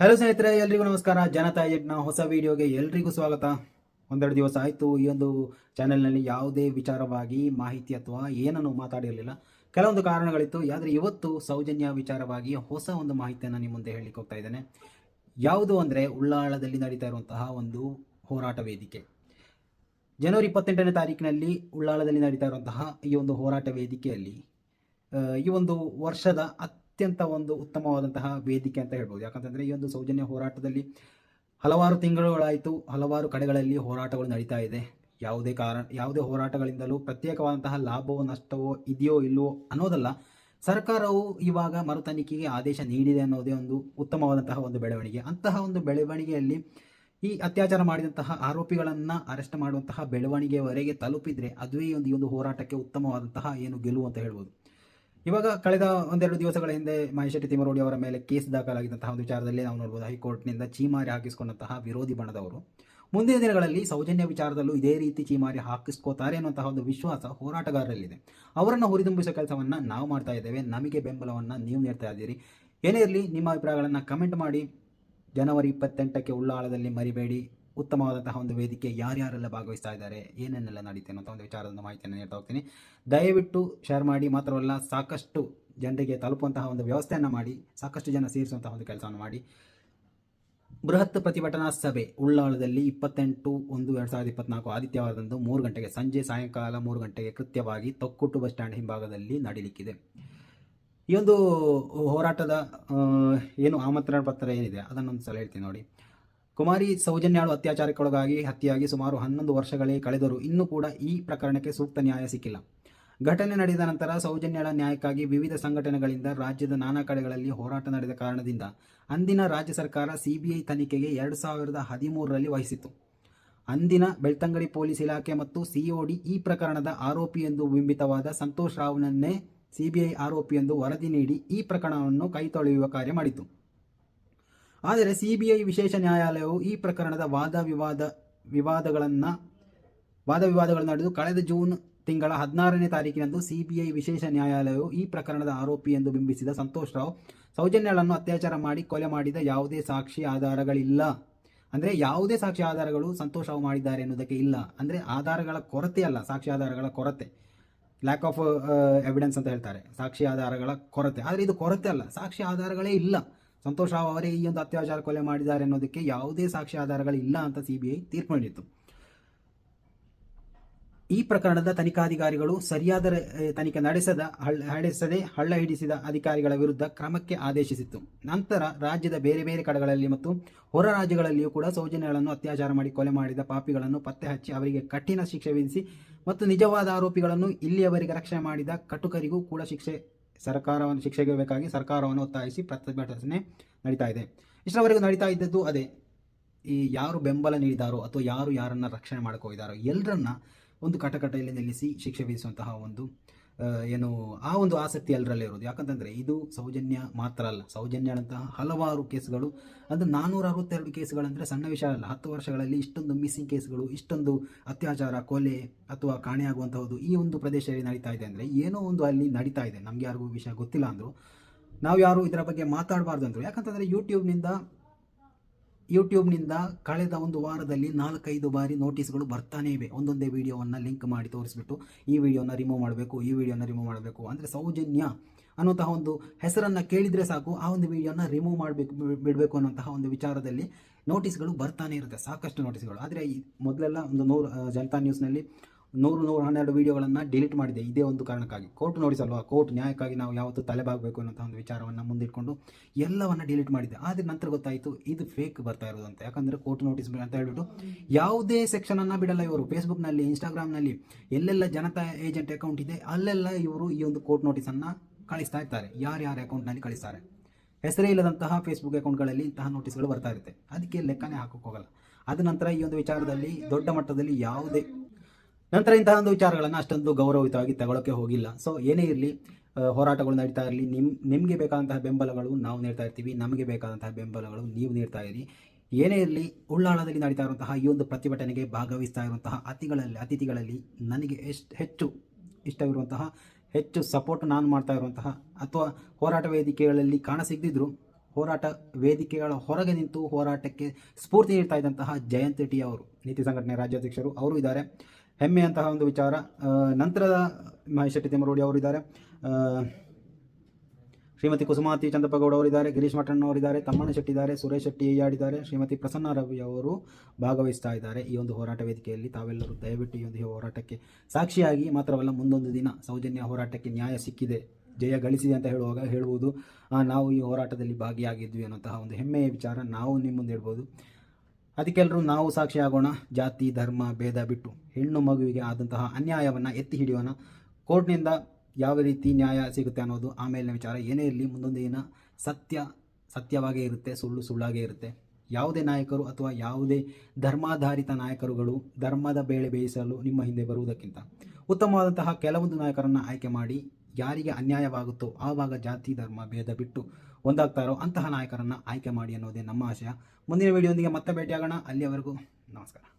Hello ಸ್ನೇಹಿತರೆ, ಎಲ್ರಿಗೂ ನಮಸ್ಕಾರ. ಜನತಾ ಯಜ್ಞ ಹೊಸ ವಿಡಿಯೋಗೆ ಎಲ್ರಿಗೂ ಸ್ವಾಗತ. ಒಂದೆರಡು ದಿವಸ ಆಯಿತು. ಈ ಒಂದು ಚಾನೆಲ್ನಲ್ಲಿ ಯಾವುದೇ ವಿಚಾರವಾಗಿ, ಮಾಹಿತಿ ಅಥವಾ ಏನನ್ನು ಮಾತಾಡಿರಲಿಲ್ಲ. ಕೆಲವೊಂದು ಕಾರಣಗಳಿತ್ತು. ಆದರೆ ಇವತ್ತು ಸೌಜನ್ಯ ವಿಚಾರವಾಗಿ ಹೊಸ ಒಂದು ಮಾಹಿತಿಯನ್ನು ನಿಮ್ಮ ಮುಂದೆ ಹೇಳಲಿಕ್ಕೆ ಹೋಗ್ತಾ ಇದ್ದೇನೆ. ಯಾವುದು ಅಂದರೆ ಉಳ್ಳಾಳದಲ್ಲಿ ನಡೀತಾ ಇರುವಂತಹ ಒಂದು ಹೋರಾಟ ವೇದಿಕೆ. ಜನವರಿ ಇಪ್ಪತ್ತೆಂಟನೇ ತಾರೀಕಿನಲ್ಲಿ ಉಳ್ಳಾಳದಲ್ಲಿ ನಡೀತಾ ಇರುವಂತಹ ಈ ಒಂದು ಹೋರಾಟ ವೇದಿಕೆಯಲ್ಲಿ ಈ ಒಂದು ವರ್ಷದ ಅತ್ಯಂತ ಒಂದು ಉತ್ತಮವಾದಂತಹ ವೇದಿಕೆ ಅಂತ ಹೇಳ್ಬೋದು. ಯಾಕಂತಂದರೆ ಈ ಒಂದು ಸೌಜನ್ಯ ಹೋರಾಟದಲ್ಲಿ ಹಲವಾರು ತಿಂಗಳುಗಳಾಯಿತು ಹಲವಾರು ಕಡೆಗಳಲ್ಲಿ ಹೋರಾಟಗಳು ನಡೀತಾ ಇದೆ. ಯಾವುದೇ ಕಾರಣ, ಯಾವುದೇ ಹೋರಾಟಗಳಿಂದಲೂ ಪ್ರತ್ಯೇಕವಾದಂತಹ ಲಾಭವೋ, ನಷ್ಟವೋ ಇದೆಯೋ ಇಲ್ಲವೋ ಅನ್ನೋದಲ್ಲ, ಸರ್ಕಾರವು ಇವಾಗ ಮರುತನಿಖೆಗೆ ಆದೇಶ ನೀಡಿದೆ ಅನ್ನೋದೇ ಒಂದು ಉತ್ತಮವಾದಂತಹ ಒಂದು ಬೆಳವಣಿಗೆ. ಅಂತಹ ಒಂದು ಬೆಳವಣಿಗೆಯಲ್ಲಿ ಈ ಅತ್ಯಾಚಾರ ಮಾಡಿದಂತಹ ಆರೋಪಿಗಳನ್ನು ಅರೆಸ್ಟ್ ಮಾಡುವಂತಹ ಬೆಳವಣಿಗೆಯವರೆಗೆ ತಲುಪಿದರೆ ಅದುವೇ ಒಂದು ಈ ಒಂದು ಹೋರಾಟಕ್ಕೆ ಉತ್ತಮವಾದಂತಹ ಏನು ಗೆಲುವು ಅಂತ ಹೇಳ್ಬೋದು. ಇವಾಗ ಕಳೆದ ಒಂದೆರಡು ದಿವಸಗಳ ಹಿಂದೆ ಮಹೇಶೆಟ್ಟಿ ತಿಮ್ಮರೋಡಿ ಅವರ ಮೇಲೆ ಕೇಸ್ ದಾಖಲಾಗಿದ್ದಂತಹ ಒಂದು ವಿಚಾರದಲ್ಲಿ ನಾವು ನೋಡಬಹುದು ಹೈಕೋರ್ಟ್ನಿಂದ ಚೀಮಾರಿ ಹಾಕಿಸಿಕೊಂಡಂತಹ ವಿರೋಧಿ ಬಣದವರು. ಮುಂದಿನ ದಿನಗಳಲ್ಲಿ ಸೌಜನ್ಯ ವಿಚಾರದಲ್ಲೂ ಇದೇ ರೀತಿ ಚೀಮಾರಿ ಹಾಕಿಸ್ಕೋತಾರೆ ಅನ್ನುವಂತಹ ಒಂದು ವಿಶ್ವಾಸ ಹೋರಾಟಗಾರರಲ್ಲಿದೆ. ಅವರನ್ನು ಹುರಿದುಂಬಿಸುವ ಕೆಲಸವನ್ನು ನಾವು ಮಾಡ್ತಾ ಇದ್ದೇವೆ. ನಮಗೆ ಬೆಂಬಲವನ್ನು ನೀವು ನೀಡ್ತಾ ಇದ್ದೀರಿ. ಏನೇ ಇರಲಿ, ನಿಮ್ಮ ಅಭಿಪ್ರಾಯಗಳನ್ನು ಕಮೆಂಟ್ ಮಾಡಿ. ಜನವರಿ ಇಪ್ಪತ್ತೆಂಟಕ್ಕೆ ಉಳ್ಳಾಳದಲ್ಲಿ ಮರಿಬೇಡಿ. ಉತ್ತಮವಾದಂತಹ ಒಂದು ವೇದಿಕೆ ಯಾರ್ಯಾರೆಲ್ಲ ಭಾಗವಹಿಸ್ತಾ ಇದ್ದಾರೆ, ಏನೇನೆಲ್ಲ ನಡೀತೆ ಅನ್ನೋ ಒಂದು ವಿಚಾರದ ಮಾಹಿತಿಯನ್ನು ನೀಡ್ತಾ ಹೋಗ್ತೀನಿ. ದಯವಿಟ್ಟು ಶೇರ್ ಮಾಡಿ, ಮಾತ್ರವಲ್ಲ ಸಾಕಷ್ಟು ಜನರಿಗೆ ತಲುಪುವಂತಹ ಒಂದು ವ್ಯವಸ್ಥೆಯನ್ನು ಮಾಡಿ, ಸಾಕಷ್ಟು ಜನ ಸೇರಿಸುವಂತಹ ಒಂದು ಕೆಲಸವನ್ನು ಮಾಡಿ. ಬೃಹತ್ ಪ್ರತಿಭಟನಾ ಸಭೆ ಉಳ್ಳಾಳದಲ್ಲಿ ಇಪ್ಪತ್ತೆಂಟು ಒಂದು ಎರಡು ಸಾವಿರದ ಇಪ್ಪತ್ನಾಲ್ಕು ಆದಿತ್ಯವಾರದಂದು ಮೂರು ಗಂಟೆಗೆ, ಸಂಜೆ ಸಾಯಂಕಾಲ ಮೂರು ಗಂಟೆಗೆ ಕೃತ್ಯವಾಗಿ ತೊಕ್ಕುಟ್ಟು ಬಸ್ ಸ್ಟ್ಯಾಂಡ್ ಹಿಂಭಾಗದಲ್ಲಿ ನಡೀಲಿಕ್ಕಿದೆ. ಈ ಒಂದು ಹೋರಾಟದ ಏನು ಆಮಂತ್ರಣ ಪತ್ರ ಏನಿದೆ ಅದನ್ನೊಂದು ಸಲ ಹೇಳ್ತೀನಿ ನೋಡಿ. ಕುಮಾರಿ ಸೌಜನ್ಯಾಳು ಅತ್ಯಾಚಾರಕ್ಕೊಳಗಾಗಿ ಹತ್ಯೆಯಾಗಿ ಸುಮಾರು ಹನ್ನೊಂದು ವರ್ಷಗಳೇ ಕಳೆದರೂ ಇನ್ನೂ ಕೂಡ ಈ ಪ್ರಕರಣಕ್ಕೆ ಸೂಕ್ತ ನ್ಯಾಯ ಸಿಕ್ಕಿಲ್ಲ. ಘಟನೆ ನಡೆದ ನಂತರ ಸೌಜನ್ಯಳ ನ್ಯಾಯಕ್ಕಾಗಿ ವಿವಿಧ ಸಂಘಟನೆಗಳಿಂದ ರಾಜ್ಯದ ನಾನಾ ಕಡೆಗಳಲ್ಲಿ ಹೋರಾಟ ನಡೆದ ಕಾರಣದಿಂದ ಅಂದಿನ ರಾಜ್ಯ ಸರ್ಕಾರ ಸಿಬಿಐ ತನಿಖೆಗೆ ಎರಡು ಸಾವಿರದ ಹದಿಮೂರರಲ್ಲಿ ವಹಿಸಿತ್ತು. ಅಂದಿನ ಬೆಳ್ತಂಗಡಿ ಪೊಲೀಸ್ ಇಲಾಖೆ ಮತ್ತು ಸಿಒಡಿ ಈ ಪ್ರಕರಣದ ಆರೋಪಿ ಎಂದು ಬಿಂಬಿತವಾದ ಸಂತೋಷ್ ರಾವ್ನನ್ನೇ ಸಿಬಿಐ ಆರೋಪಿ ಎಂದು ವರದಿ ನೀಡಿ ಈ ಪ್ರಕರಣವನ್ನು ಕೈತೊಳೆಯುವ ಕಾರ್ಯ ಮಾಡಿತು ಆದರೆ ಸಿಬಿಐ ವಿಶೇಷ ನ್ಯಾಯಾಲಯವು ಈ ಪ್ರಕರಣದ ವಾದ ವಿವಾದ, ವಿವಾದಗಳನ್ನು, ವಾದ ವಿವಾದಗಳನ್ನು ನಡೆದು ಕಳೆದ ಜೂನ್ ತಿಂಗಳ ಹದಿನಾರನೇ ತಾರೀಕಿನಂದು ಸಿಬಿಐ ವಿಶೇಷ ನ್ಯಾಯಾಲಯವು ಈ ಪ್ರಕರಣದ ಆರೋಪಿ ಎಂದು ಬಿಂಬಿಸಿದ ಸಂತೋಷ್ ರಾವ್ ಸೌಜನ್ಯಗಳನ್ನು ಅತ್ಯಾಚಾರ ಮಾಡಿ ಕೊಲೆ ಮಾಡಿದ ಯಾವುದೇ ಸಾಕ್ಷಿ ಆಧಾರಗಳಿಲ್ಲ. ಅಂದರೆ ಯಾವುದೇ ಸಾಕ್ಷಿ ಆಧಾರಗಳು ಸಂತೋಷ್ ರಾವ್ ಮಾಡಿದ್ದಾರೆ ಎನ್ನುವುದಕ್ಕೆ ಇಲ್ಲ. ಅಂದರೆ ಆಧಾರಗಳ ಕೊರತೆ ಅಲ್ಲ, ಸಾಕ್ಷಿ ಆಧಾರಗಳ ಕೊರತೆ. ಲ್ಯಾಕ್ ಆಫ್ ಎವಿಡೆನ್ಸ್ ಅಂತ ಹೇಳ್ತಾರೆ. ಸಾಕ್ಷಿ ಆಧಾರಗಳ ಕೊರತೆ. ಆದರೆ ಇದು ಕೊರತೆ ಅಲ್ಲ, ಸಾಕ್ಷಿ ಆಧಾರಗಳೇ ಇಲ್ಲ. ಸಂತೋಷ್ ರಾವ್ ಅವರೇ ಈ ಒಂದು ಅತ್ಯಾಚಾರ ಕೊಲೆ ಮಾಡಿದ್ದಾರೆ ಅನ್ನೋದಕ್ಕೆ ಯಾವುದೇ ಸಾಕ್ಷಿ ಆಧಾರಗಳಿಲ್ಲ ಅಂತ ಸಿಬಿಐ ತೀರ್ಪು ಈ ಪ್ರಕರಣದ ತನಿಖಾಧಿಕಾರಿಗಳು ಸರಿಯಾದ ತನಿಖೆ ನಡೆಸದ ನಡೆಸದೆ ಹಳ್ಳ ಹಿಡಿಸಿದ ಅಧಿಕಾರಿಗಳ ವಿರುದ್ಧ ಕ್ರಮಕ್ಕೆ ಆದೇಶಿಸಿತ್ತು. ನಂತರ ರಾಜ್ಯದ ಬೇರೆ ಬೇರೆ ಕಡೆಗಳಲ್ಲಿ ಮತ್ತು ಹೊರ ರಾಜ್ಯಗಳಲ್ಲಿಯೂ ಕೂಡ ಸೌಜನ್ಯಗಳನ್ನು ಅತ್ಯಾಚಾರ ಮಾಡಿ ಕೊಲೆ ಮಾಡಿದ ಪಾಪಿಗಳನ್ನು ಪತ್ತೆ ಹಚ್ಚಿ ಅವರಿಗೆ ಕಠಿಣ ಶಿಕ್ಷೆ ವಿಧಿಸಿ ಮತ್ತು ನಿಜವಾದ ಆರೋಪಿಗಳನ್ನು ಇಲ್ಲಿಯವರೆಗೆ ರಕ್ಷಣೆ ಮಾಡಿದ ಕಟುಕರಿಗೂ ಕೂಡ ಶಿಕ್ಷೆ ಸರ್ಕಾರವನ್ನು ಶಿಕ್ಷೆಗೆ ಬೇಕಾಗಿ ಸರ್ಕಾರವನ್ನು ಒತ್ತಾಯಿಸಿ ಪ್ರತಿಭಟನೆ ನಡೀತಾ ಇದೆ. ಇಷ್ಟರವರೆಗೂ ನಡೀತಾ ಇದ್ದದ್ದು ಅದೇ. ಈ ಯಾರು ಬೆಂಬಲ ನೀಡಿದಾರೋ ಅಥವಾ ಯಾರು ಯಾರನ್ನ ರಕ್ಷಣೆ ಮಾಡ್ಕೋಗಿದಾರೋ ಎಲ್ಲರನ್ನ ಒಂದು ಕಟಕಟೆಯಲ್ಲಿ ನಿಲ್ಲಿಸಿ ಶಿಕ್ಷೆ ವಿಧಿಸುವಂತಹ ಒಂದು ಏನು, ಆ ಒಂದು ಆಸಕ್ತಿ ಎಲ್ಲರಲ್ಲಿ ಇರೋದು. ಯಾಕಂತಂದರೆ ಇದು ಸೌಜನ್ಯ ಮಾತ್ರ ಅಲ್ಲ. ಸೌಜನ್ಯದಂತಹ ಹಲವಾರು ಕೇಸ್ಗಳು, ಅದು ನಾನ್ನೂರ ಅರವತ್ತೆರಡು ಕೇಸ್ಗಳಂದರೆ ಸಣ್ಣ ವಿಷಯ ಅಲ್ಲ. ಹತ್ತು ವರ್ಷಗಳಲ್ಲಿ ಇಷ್ಟೊಂದು ಮಿಸ್ಸಿಂಗ್ ಕೇಸ್ಗಳು, ಇಷ್ಟೊಂದು ಅತ್ಯಾಚಾರ, ಕೊಲೆ ಅಥವಾ ಕಾಣೆಯಾಗುವಂಥದ್ದು ಈ ಒಂದು ಪ್ರದೇಶದಲ್ಲಿ ನಡೀತಾ ಇದೆ ಅಂದರೆ ಏನೋ ಒಂದು ಅಲ್ಲಿ ನಡೀತಾ ಇದೆ. ನಮ್ಗೆ ಯಾರಿಗೂ ವಿಷಯ ಗೊತ್ತಿಲ್ಲ ಅಂದರು. ನಾವು ಯಾರು ಇದರ ಬಗ್ಗೆ ಮಾತಾಡಬಾರ್ದು ಅಂದರು ಯಾಕಂತಂದರೆ ಯೂಟ್ಯೂಬ್ನಿಂದ ಯೂಟ್ಯೂಬ್ನಿಂದ ಕಳೆದ ಒಂದು ವಾರದಲ್ಲಿ ನಾಲ್ಕೈದು ಬಾರಿ ನೋಟಿಸ್ಗಳು ಬರ್ತಾನೇ ಇವೆ. ಒಂದೊಂದೇ ವಿಡಿಯೋವನ್ನು ಲಿಂಕ್ ಮಾಡಿ ತೋರಿಸ್ಬಿಟ್ಟು ಈ ವಿಡಿಯೋನ ರಿಮೂವ್ ಮಾಡಬೇಕು, ಈ ವಿಡಿಯೋನ ರಿಮೂವ್ ಮಾಡಬೇಕು ಅಂದರೆ ಸೌಜನ್ಯ ಅನ್ನುವಂತಹ ಒಂದು ಹೆಸರನ್ನು ಕೇಳಿದರೆ ಸಾಕು, ಆ ಒಂದು ವಿಡಿಯೋನ ರಿಮೂವ್ ಮಾಡಬೇಕು ಬಿಡಬೇಕು ಅನ್ನೋಂತಹ ಒಂದು ವಿಚಾರದಲ್ಲಿ ನೋಟಿಸ್ಗಳು ಬರ್ತಾನೆ ಇರುತ್ತೆ. ಸಾಕಷ್ಟು ನೋಟಿಸ್ಗಳು. ಆದರೆ ಈ ಮೊದಲೆಲ್ಲ ಒಂದು ನೂರು ಜನತಾ ನ್ಯೂಸ್ನಲ್ಲಿ ನೂರು ನೂರ ಹನ್ನೆರಡು ವೀಡಿಯೋಗಳನ್ನು ಡಿಲೀಟ್ ಮಾಡಿದೆ. ಇದೇ ಒಂದು ಕಾರಣಕ್ಕಾಗಿ. ಕೋರ್ಟ್ ನೋಟಿಸ್ ಅಲ್ವಾ? ಕೋರ್ಟ್ ನ್ಯಾಯಕ್ಕಾಗಿ ನಾವು ಯಾವತ್ತೂ ತಲೆಬಾಗಬೇಕು ಅನ್ನೋಂಥ ಒಂದು ವಿಚಾರವನ್ನು ಮುಂದಿಟ್ಕೊಂಡು ಎಲ್ಲವನ್ನು ಡಿಲೀಟ್ ಮಾಡಿದೆ. ಆದರೆ ನಂತರ ಗೊತ್ತಾಯಿತು, ಇದು ಫೇಕ್ ಬರ್ತಾ ಇರೋದು ಯಾಕಂದರೆ ಕೋರ್ಟ್ ನೋಟಿಸ್ ಅಂತ ಹೇಳ್ಬಿಟ್ಟು ಯಾವುದೇ ಸೆಕ್ಷನನ್ನು ಬಿಡಲ್ಲ ಇವರು. ಫೇಸ್ಬುಕ್ನಲ್ಲಿ ಇನ್ಸ್ಟಾಗ್ರಾಮ್ನಲ್ಲಿ ಎಲ್ಲೆಲ್ಲ ಜನತಾ ಏಜೆಂಟ್ ಅಕೌಂಟ್ ಇದೆ. ಅಲ್ಲೆಲ್ಲ ಇವರು ಈ ಒಂದು ಕೋರ್ಟ್ ನೋಟಿಸನ್ನು ಕಳಿಸ್ತಾ ಇರ್ತಾರೆ. ಯಾರ್ಯಾರ ಅಕೌಂಟ್ನಲ್ಲಿ ಕಳಿಸ್ತಾರೆ? ಹೆಸರೇ ಇಲ್ಲದಂತಹ ಫೇಸ್ಬುಕ್ ಅಕೌಂಟ್ಗಳಲ್ಲಿ ಇಂತಹ ನೋಟಿಸ್ಗಳು ಬರ್ತಾ ಇರುತ್ತೆ. ಅದಕ್ಕೆ ಲೆಕ್ಕನೇ ಹಾಕೋಕ್ಕೋಗಲ್ಲ. ಅದ ನಂತರ ಈ ಒಂದು ವಿಚಾರದಲ್ಲಿ ದೊಡ್ಡ ಮಟ್ಟದಲ್ಲಿ ಯಾವುದೇ ನಂತರ ಇಂತಹ ಒಂದು ವಿಚಾರಗಳನ್ನು ಅಷ್ಟೊಂದು ಗೌರವಯುತವಾಗಿ ತಗೊಳ್ಳೋಕೆ ಹೋಗಿಲ್ಲ. ಸೊ ಏನೇ ಇರಲಿ ಹೋರಾಟಗಳು ನಡೀತಾ ಇರಲಿ, ನಿಮ್, ನಿಮಗೆ ಬೇಕಾದಂತಹ ಬೆಂಬಲಗಳು ನಾವು ನೀಡ್ತಾ ಇರ್ತೀವಿ, ನಮಗೆ ಬೇಕಾದಂತಹ ಬೆಂಬಲಗಳು ನೀವು ನೀಡ್ತಾ ಇರಿ. ಏನೇ ಇರಲಿ, ಉಳ್ಳಾಳದಲ್ಲಿ ನಡೀತಾ ಇರುವಂತಹ ಈ ಒಂದು ಪ್ರತಿಭಟನೆಗೆ ಭಾಗವಹಿಸ್ತಾ ಇರುವಂತಹ ಅತಿಗಳಲ್ಲಿ, ಅತಿಥಿಗಳಲ್ಲಿ ನನಗೆ ಎಷ್ಟು ಹೆಚ್ಚು ಇಷ್ಟವಿರುವಂತಹ, ಹೆಚ್ಚು ಸಪೋರ್ಟ್ ನಾನು ಮಾಡ್ತಾ ಇರುವಂತಹ, ಅಥವಾ ಹೋರಾಟ ವೇದಿಕೆಗಳಲ್ಲಿ ಕಾಣ ಸಿಗದಿದ್ರು ಹೋರಾಟ ವೇದಿಕೆಗಳ ಹೊರಗೆ ನಿಂತು ಹೋರಾಟಕ್ಕೆ ಸ್ಫೂರ್ತಿ ನೀಡ್ತಾ ಇದ್ದಂತಹ ಜಯಂತ್ ಟಿ ಅವರು. ನೀತಿ ಸಂಘಟನೆ ರಾಜ್ಯಾಧ್ಯಕ್ಷರು ಅವರು ಇದ್ದಾರೆ. ಹೆಮ್ಮೆಯಂತಹ ಒಂದು ವಿಚಾರ. ನಂತರದ ಮಹೇಶ್ ಶೆಟ್ಟಿ ತಿಮ್ಮರೋಡಿ ಅವರು ಇದ್ದಾರೆ. ಶ್ರೀಮತಿ ಕುಸುಮಾತಿ ಚಂದ್ರಪ್ಪಗೌಡ ಅವರಿದ್ದಾರೆ ಗಿರೀಶ್ ಮಠಣ್ಣ ಅವರಿದ್ದಾರೆ ತಮ್ಮಣ್ಣ ಶೆಟ್ಟಿ ಇದ್ದಾರೆ. ಸುರೇಶ್ ಶೆಟ್ಟಿ ಅಯ್ಯಾಡಿದ್ದಾರೆ. ಶ್ರೀಮತಿ ಪ್ರಸನ್ನ ರವಿ ಅವರು ಭಾಗವಹಿಸ್ತಾ ಇದ್ದಾರೆ. ಈ ಒಂದು ಹೋರಾಟ ವೇದಿಕೆಯಲ್ಲಿ ತಾವೆಲ್ಲರೂ ದಯವಿಟ್ಟು ಈ ಒಂದು ಹೋರಾಟಕ್ಕೆ ಸಾಕ್ಷಿಯಾಗಿ ಮಾತ್ರವಲ್ಲ ಮುಂದೊಂದು ದಿನ ಸೌಜನ್ಯ ಹೋರಾಟಕ್ಕೆ ನ್ಯಾಯ ಸಿಕ್ಕಿದೆ. ಜಯ ಗಳಿಸಿದೆ ಅಂತ ಹೇಳುವಾಗ ಹೇಳುವುದು ನಾವು ಈ ಹೋರಾಟದಲ್ಲಿ ಭಾಗಿಯಾಗಿದ್ವಿ ಅನ್ನೋಂತಹ ಒಂದು ಹೆಮ್ಮೆಯ ವಿಚಾರ ನಾವು ನಿಮ್ಮ ಮುಂದೆ ಹೇಳ್ಬೋದು ಅದಕ್ಕೆಲ್ಲರೂ ನಾವು ಸಾಕ್ಷಿಯಾಗೋಣ ಜಾತಿ, ಧರ್ಮ, ಭೇದ ಬಿಟ್ಟು. ಹೆಣ್ಣು ಮಗುವಿಗೆ ಆದಂತಹ ಅನ್ಯಾಯವನ್ನು ಎತ್ತಿ ಹಿಡಿಯೋಣ. ಕೋರ್ಟ್ನಿಂದ ಯಾವ ರೀತಿ ನ್ಯಾಯ ಸಿಗುತ್ತೆ ಅನ್ನೋದು ಆಮೇಲಿನ ವಿಚಾರ ಏನೇ ಇರಲಿ, ಮುಂದೊಂದು ದಿನ ಸತ್ಯ, ಸತ್ಯವಾಗೇ ಇರುತ್ತೆ, ಸುಳ್ಳು ಸುಳ್ಳಾಗೇ ಇರುತ್ತೆ. ಯಾವುದೇ ನಾಯಕರು ಅಥವಾ ಯಾವುದೇ ಧರ್ಮಾಧಾರಿತ ನಾಯಕರುಗಳು ಧರ್ಮದ ಬೇಳೆ ಬೇಯಿಸಲು ನಿಮ್ಮ ಹಿಂದೆ ಬರುವುದಕ್ಕಿಂತ ಉತ್ತಮವಾದಂತಹ ಕೆಲವೊಂದು ನಾಯಕರನ್ನು ಆಯ್ಕೆ ಮಾಡಿ ಯಾರಿಗೆ ಅನ್ಯಾಯವಾಗುತ್ತೋ ಆವಾಗ ಜಾತಿ, ಧರ್ಮ, ಭೇದ ಬಿಟ್ಟು ಒಂದಾಗ್ತಾರೋ ಅಂತಹ ನಾಯಕರನ್ನು ಆಯ್ಕೆ ಮಾಡಿ ಅನ್ನೋದೇ ನಮ್ಮ ಆಶಯ. ಮುಂದಿನ ವಿಡಿಯೋದೊಂದಿಗೆ ಮತ್ತೆ ಭೇಟಿಯಾಗೋಣ. ಅಲ್ಲಿಯವರೆಗೂ ನಮಸ್ಕಾರ.